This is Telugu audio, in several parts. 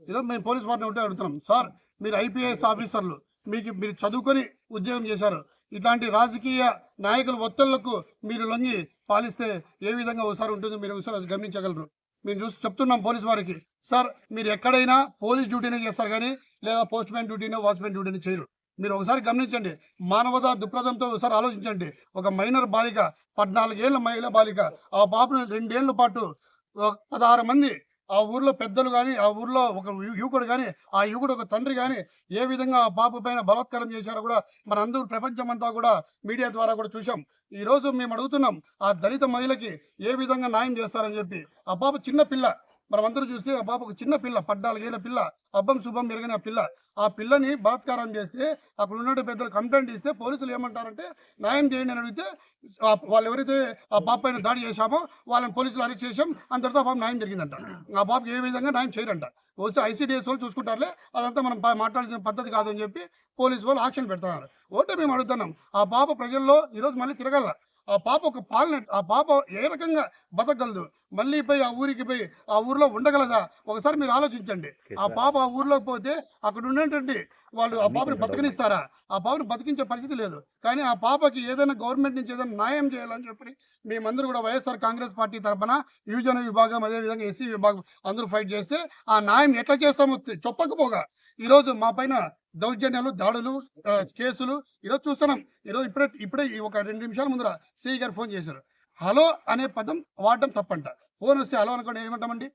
ఈరోజు మేము పోలీస్ వారిని ఉంటే అడుగుతున్నాం. సార్ మీరు ఐపీఎస్ ఆఫీసర్లు. మీకు మీరు చదువుకొని ఉద్యోగం చేశారు. ఇట్లాంటి రాజకీయ నాయకుల ఒత్తిళ్ళకు మీరు లొంగి పాలిస్తే ఏ విధంగా ఒకసారి ఉంటుందో మీరు ఒకసారి గమనించగలరు. మేము చూసి చెప్తున్నాం పోలీస్ వారికి. సార్ మీరు ఎక్కడైనా పోలీస్ డ్యూటీనే చేస్తారు కానీ లేదా పోస్ట్ మ్యాన్ డ్యూటీనో వాచ్మెన్ డ్యూటీని చేయరు. మీరు ఒకసారి గమనించండి. మానవత దృక్పథంతో ఒకసారి ఆలోచించండి. ఒక మైనర్ బాలిక పద్నాలుగేళ్ళ మహిళ బాలిక ఆ పాపను రెండేళ్ళ పాటు ఒక పదహారు మంది ఆ ఊర్లో పెద్దలు కానీ ఆ ఊర్లో ఒక యు- యువకుడు కానీ ఆ యువకుడు ఒక తండ్రి కానీ ఏ విధంగా ఆ పాప పైన బలాత్కారం చేశారో కూడా మన అందరూ ప్రపంచమంతా కూడా మీడియా ద్వారా కూడా చూసాం ఈ రోజు మేము అడుగుతున్నాం ఆ దళిత మహిళకి ఏ విధంగా న్యాయం చేస్తారని చెప్పి. ఆ పాప చిన్న పిల్ల మనం అందరూ చూస్తే ఆ పాప ఒక చిన్న పిల్ల పద్నాలుగేళ్ళ పిల్ల అబ్బం శుభం మెరుగైన పిల్ల. ఆ పిల్లని బలాత్కారం చేస్తే అక్కడ ఉన్న పెద్దలు కంప్లైంట్ ఇస్తే పోలీసులు ఏమంటారంటే న్యాయం చేయండి అని అడిగితే వాళ్ళు ఎవరైతే ఆ పాప పైన దాడి చేశామో వాళ్ళని పోలీసులు అరెస్ట్ చేసాం అంతటితో ఆ పాప న్యాయం జరిగిందంట. ఆ పాపకి ఏ విధంగా న్యాయం చేయరంట. వచ్చి ఐసీడీఎస్ వాళ్ళు చూసుకుంటారులే అదంతా మనం పా- మాట్లాడాల్సిన పద్ధతి కాదు అని చెప్పి పోలీసు వాళ్ళు యాక్షన్ పెడుతున్నారు. ఒకటే మేము అడుగుతున్నాం ఆ పాప ప్రజల్లో ఈరోజు మళ్ళీ తిరగల. ఆ పాప ఒక పాలన ఆ పాప ఏ రకంగా బతకగలదు? మళ్ళీ పోయి ఆ ఊరికి పోయి ఆ ఊర్లో ఉండగలదా? ఒకసారి మీరు ఆలోచించండి. ఆ పాప ఆ ఊర్లోకి పోతే అక్కడ ఉన్నటువంటి వాళ్ళు ఆ పాపని బతకనిస్తారా? ఆ పాపని బతికించే పరిస్థితి లేదు. కానీ ఆ పాపకి ఏదైనా గవర్నమెంట్ నుంచి ఏదైనా న్యాయం చేయాలని చెప్పి మేమందరూ కూడా వైఎస్ఆర్ కాంగ్రెస్ పార్టీ తరఫున యువజన విభాగం అదేవిధంగా ఎస్సీ విభాగం అందరూ ఫైట్ చేస్తే ఆ న్యాయం ఎట్లా చేస్తామో చెప్పకపోగా ఈరోజు మా పైన దౌర్జన్యాలు దాడులు కేసులు ఈరోజు చూస్తున్నాం. ఈరోజు ఇప్పుడే ఇప్పుడే ఈ ఒక రెండు నిమిషాల ముందర సిఐ గారు ఫోన్ చేశారు. హలో అనే పదం వాడడం తప్పంట. ఫోన్ వస్తే హలో అనుకోండి ఏమంటామండి?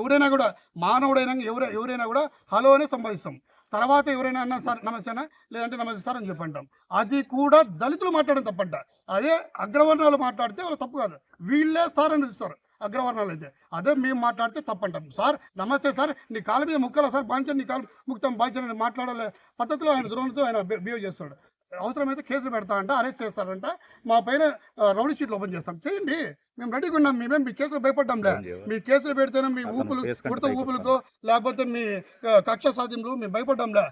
ఎవరైనా కూడా మానవుడైనా ఎవరు ఎవరైనా కూడా హలో అనే సంభవిస్తాం. తర్వాత ఎవరైనా అన్నా సార్ నమస్తేనా? లేదంటే నమస్తే సార్ అని చెప్పంటాం. అది కూడా దళితులు మాట్లాడడం తప్పంట. అదే అగ్రవర్ణాలు మాట్లాడితే వాళ్ళు తప్పు కాదు. వీళ్ళే సార్ అని పిలుస్తారు. అగ్రవర్ణాలు అయితే. అదే మేము మాట్లాడితే తప్పంటాం. సార్ నమస్తే సార్ నీ కాలు మీద ముక్కల సార్ బాంచని నీ కాలు ముక్తం బాంచని మాట్లాడాలి పద్ధతిలో ఆయన ద్రోణితో ఆయన బిహేవ్ చేస్తాడు. అవసరమైతే కేసులు పెడతా అంట అరెస్ట్ చేస్తారంట. మా పైన రౌడీ షీట్లు ఓపెన్ చేస్తాం. చేయండి. మేము రెడీగా ఉన్నాం. మేమేం మీ కేసులు భయపడ్డాంలే మీ కేసులు పెడితేనే మీ ఊపులు పైకి ఊపులకో లేకపోతే మీ కక్ష సాధ్యంలో మేము భయపడ్డాంలే